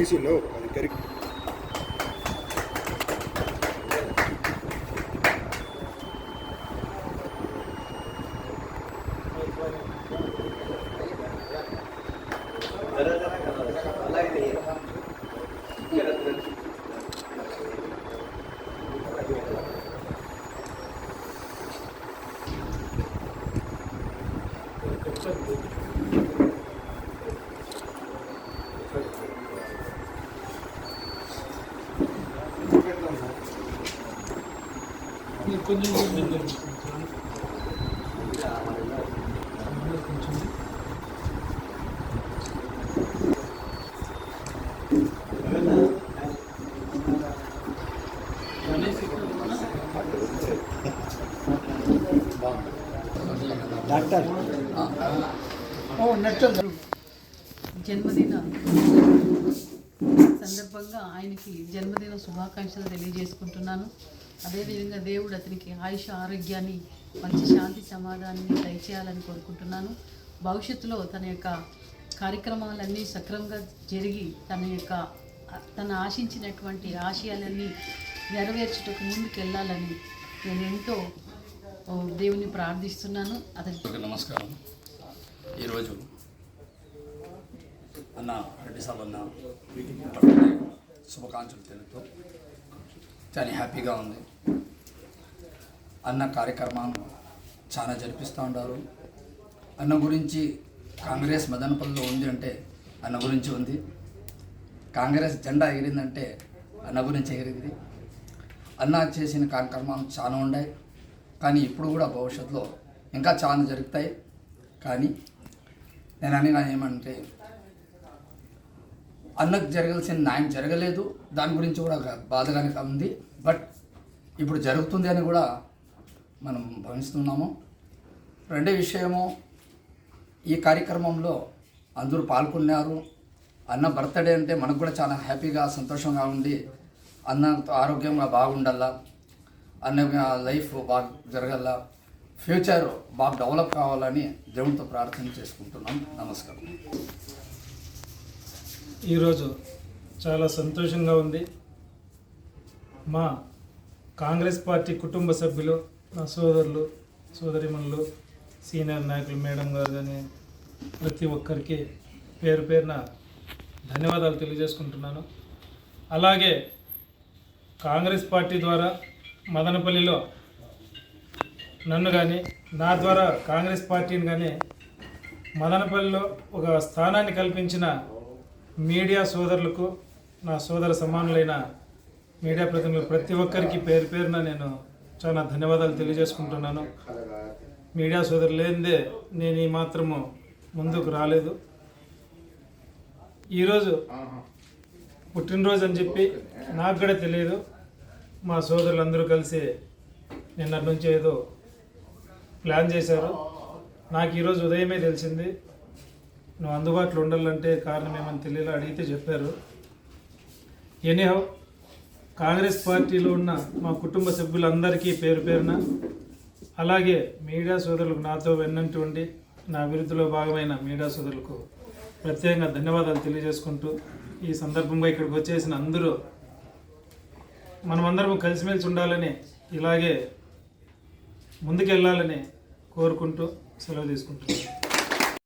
ఇంకా తీసిండు అది కరెక్ట్ కొంచెం కొంచెం డాక్టర్. జన్మదిన సందర్భంగా ఆయనకి జన్మదిన శుభాకాంక్షలు తెలియజేసుకుంటున్నాను. అదేవిధంగా దేవుడు అతనికి ఆయుష ఆరోగ్యాన్ని మంచి శాంతి సమాధానాన్ని దయచేయాలని కోరుకుంటున్నాను. భవిష్యత్తులో తన యొక్క కార్యక్రమాలన్నీ సక్రమంగా జరిగి తన యొక్క తను ఆశించినటువంటి ఆశయాలన్నీ నెరవేర్చుటకు ముందుకు వెళ్ళాలని నేను ఎంతో దేవుని ప్రార్థిస్తున్నాను. అతని నమస్కారం. ఈరోజు అన్న రెడ్డి అన్న శుభాకాంక్షలు తెలుపుతూ చాలా హ్యాపీగా ఉంది. అన్న కార్యక్రమం చాలా జరిపిస్తూ ఉంటారు అన్న గురించి కాంగ్రెస్ మదనపల్లిలో ఉంది అంటే అన్న గురించి ఉంది. కాంగ్రెస్ జెండా ఎగిరిందంటే అన్న గురించి ఎగిరింది. అన్న చేసిన కార్యక్రమాలు చాలా ఉన్నాయి. కానీ ఇప్పుడు కూడా భవిష్యత్తులో ఇంకా చాలా జరుగుతాయి. కానీ నేను అని ఏమంటే అన్నకు జరగాల్సిన న్యాయం జరగలేదు. దాని గురించి కూడా ఒక బాధగానే ఉంది. బట్ ఇప్పుడు జరుగుతుంది అని కూడా మనం భావిస్తున్నాము. రెండో విషయము ఈ కార్యక్రమంలో అందరూ పాల్గొన్నారు. అన్న బర్త్డే అంటే మనకు కూడా చాలా హ్యాపీగా సంతోషంగా ఉంది అన్న ఆరోగ్యంగా బాగుండాలా అన్న లైఫ్ బాగా జరగాల ఫ్యూచర్ బాగా డెవలప్ కావాలని దేవునితో ప్రార్థన చేసుకుంటున్నాం. నమస్కారం. ఈరోజు చాలా సంతోషంగా ఉంది. మా కాంగ్రెస్ పార్టీ కుటుంబ సభ్యులు నా సోదరులు సోదరిమణులు సీనియర్ నాయకులు మేడం గారు కానీ ప్రతి ఒక్కరికి పేరు పేరున ధన్యవాదాలు తెలియజేసుకుంటున్నాను. అలాగే కాంగ్రెస్ పార్టీ ద్వారా మదనపల్లిలో నన్ను కానీ నా ద్వారా కాంగ్రెస్ పార్టీని కానీ మదనపల్లిలో ఒక స్థానాన్ని కల్పించిన మీడియా సోదరులకు నా సోదర సమానులైన మీడియా ప్రతినిధులు ప్రతి ఒక్కరికి పేరు పేరున నేను చాలా ధన్యవాదాలు తెలియజేసుకుంటున్నాను. మీడియా సోదరులు లేనిదే నేను ఈ మాత్రము ముందుకు రాలేదు. ఈరోజు పుట్టినరోజు అని చెప్పి నాకు కూడా తెలియదు. మా సోదరులు అందరూ కలిసి నిన్నటి నుంచి ఏదో ప్లాన్ చేశారు. నాకు ఈరోజు ఉదయమే తెలిసింది. నువ్వు అందుబాటులో ఉండాలంటే కారణం ఏమని తెలియలా అడిగితే చెప్పారు. ఎనీహౌ కాంగ్రెస్ పార్టీలో ఉన్న మా కుటుంబ సభ్యులందరికీ పేరు పేరున అలాగే మీడియా సోదరులకు నాతో వెన్నంటువంటి ఉండి నా అభివృద్ధిలో భాగమైన మీడియా సోదరులకు ప్రత్యేకంగా ధన్యవాదాలు తెలియజేసుకుంటూ ఈ సందర్భంగా ఇక్కడికి వచ్చేసిన అందరూ మనమందరం కలిసిమెలిసి ఉండాలని ఇలాగే ముందుకెళ్ళాలని కోరుకుంటూ సెలవు తీసుకుంటున్నాను.